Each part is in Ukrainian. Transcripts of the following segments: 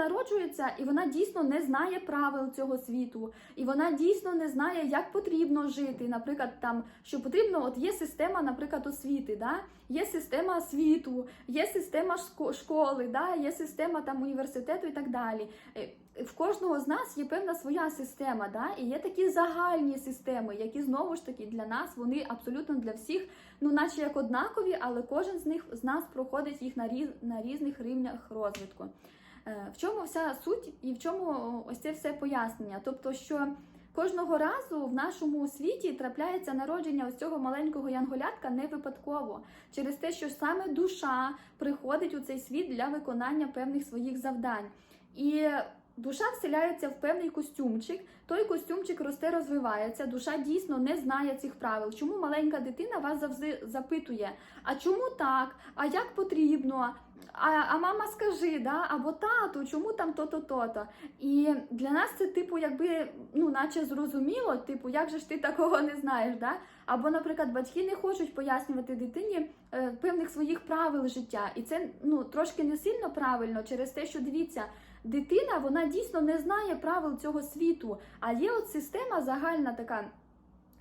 народжується, і вона дійсно не знає правил цього світу, і вона дійсно не знає, як потрібно жити. Наприклад, там що потрібно, от є система, наприклад, освіти, да? є система світу, є система школи, да? є система там університету і так далі. Е, В кожного з нас є певна своя система, да? і є такі загальні системи, які знову ж таки для нас вони абсолютно для всіх, ну наче як однакові, але кожен з них з нас проходить їх на різ, на різних рівнях розвитку. Е, В чому вся суть і в чому ось це все пояснення? Тобто, що кожного разу в нашому світі трапляється народження ось цього маленького янголятка не випадково, через те, що саме душа приходить у цей світ для виконання певних своїх завдань. І душа вселяється в певний костюмчик, той костюмчик росте, розвивається, душа дійсно не знає цих правил. Чому маленька дитина вас завжди запитує, а чому так, а як потрібно? А, а мама скажи, да? або тату, чому там то-то, то-то. І для нас це, типу, якби ну, наче зрозуміло, типу, як же ж ти такого не знаєш? Да? Або, наприклад, батьки не хочуть пояснювати дитині е, певних своїх правил життя. І це ну, трошки не сильно правильно через те, що дивіться, дитина вона дійсно не знає правил цього світу. А є от система загальна така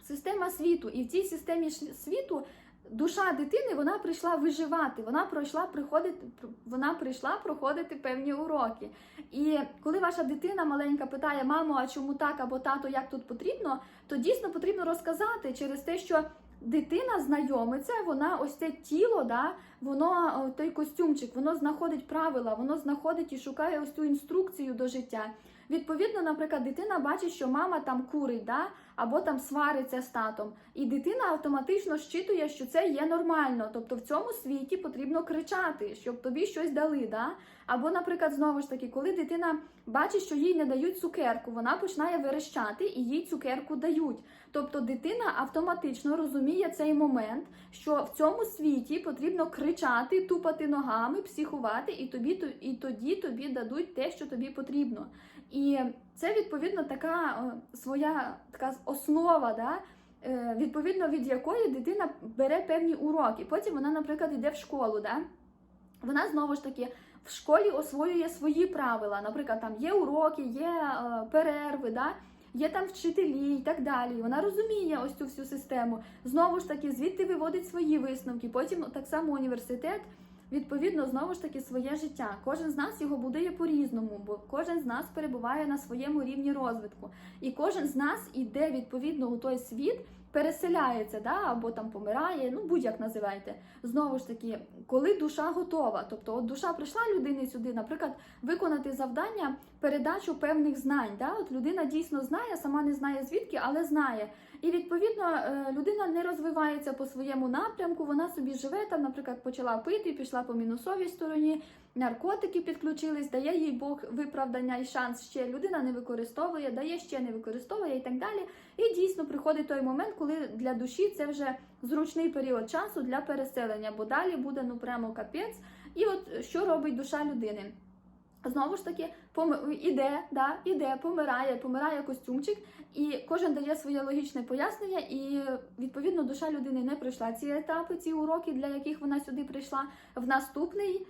система світу. І в цій системі світу душа дитини вона прийшла виживати, вона пройшла приходити, вона прийшла проходити певні уроки. І коли ваша дитина маленька питає, мамо, а чому так або тато, як тут потрібно, то дійсно потрібно розказати через те, що. Дитина знайомиться, вона ось це тіло, да, воно той костюмчик, воно знаходить правила, воно знаходить і шукає ось цю інструкцію до життя. Відповідно, наприклад, дитина бачить, що мама там курить, да, або там свариться з татом, і дитина автоматично щитує, що це є нормально. Тобто в цьому світі потрібно кричати, щоб тобі щось дали. Да? Або, наприклад, знову ж таки, коли дитина бачить, що їй не дають цукерку, вона починає верещати і їй цукерку дають. Тобто дитина автоматично розуміє цей момент, що в цьому світі потрібно кричати, тупати ногами, психувати, і тобі то- і тоді тобі дадуть те, що тобі потрібно. І це відповідно така своя така основа, да? е, відповідно від якої дитина бере певні уроки. Потім вона, наприклад, йде в школу. Да? Вона знову ж таки в школі освоює свої правила. Наприклад, там є уроки, є е, перерви, да? є там вчителі і так далі. Вона розуміє ось цю всю систему. Знову ж таки, звідти виводить свої висновки. Потім так само університет. Відповідно, знову ж таки, своє життя. Кожен з нас його будує по-різному, бо кожен з нас перебуває на своєму рівні розвитку. І кожен з нас іде відповідно у той світ, переселяється, да, або там помирає, ну будь-як називайте. Знову ж таки, коли душа готова, тобто от душа прийшла людини сюди, наприклад, виконати завдання, передачу певних знань. Да? От людина дійсно знає, сама не знає звідки, але знає. І відповідно е, людина не розвивається по своєму напрямку, вона собі живе там, наприклад, почала пити, пішла по мінусовій стороні, наркотики підключились, дає їй Бог виправдання і шанс ще. Людина не використовує, дає ще не використовує і так далі. І дійсно приходить той момент, коли для душі це вже зручний період часу для переселення, бо далі буде ну прямо капець. І от що робить душа людини? Знову ж таки, пом... іде, да, іде, помирає, помирає костюмчик, і кожен дає своє логічне пояснення, і відповідно душа людини не пройшла ці етапи, ці уроки, для яких вона сюди прийшла. В наступний,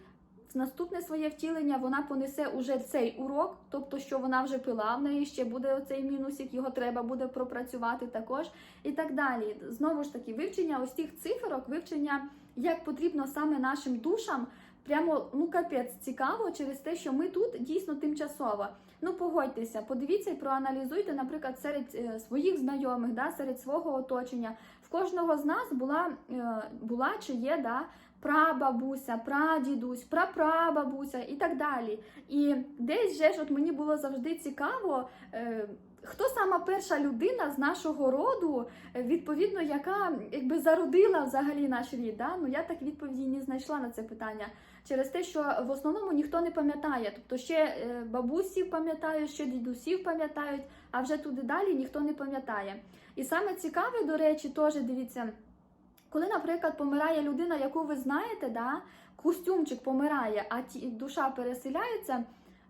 наступне своє втілення вона понесе уже цей урок, тобто, що вона вже пила, в неї ще буде оцей мінусик, його треба буде пропрацювати також, і так далі. Знову ж таки, вивчення ось цих циферок, вивчення, як потрібно саме нашим душам. Прямо ну капець цікаво через те, що ми тут дійсно тимчасово. Ну погодьтеся, подивіться і проаналізуйте, наприклад, серед е, своїх знайомих, да, серед свого оточення. В кожного з нас була, е, була чи є да, прабабуся, прадідусь, прапрабабуся і так далі. І десь же ж от мені було завжди цікаво. Е, Хто сама перша людина з нашого роду, е, відповідно, яка якби зародила взагалі наш рід? Да? Ну я так відповіді не знайшла на це питання через те, що в основному ніхто не пам'ятає. Тобто ще е, бабусі пам'ятають, ще дідусів пам'ятають, а вже туди далі ніхто не пам'ятає. І саме цікаве, до речі, теж дивіться. Коли, наприклад, помирає людина, яку ви знаєте, да, костюмчик помирає, а ті, душа переселяється,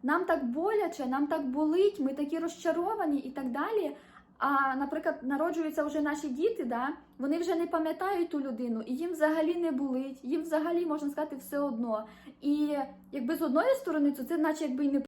нам так боляче, нам так болить, ми такі розчаровані і так далі. А, наприклад, народжуються вже наші діти, да, вони вже не пам'ятають ту людину, і їм взагалі не болить, їм взагалі можна сказати все одно. І якби з одної сторони, то це наче якби й не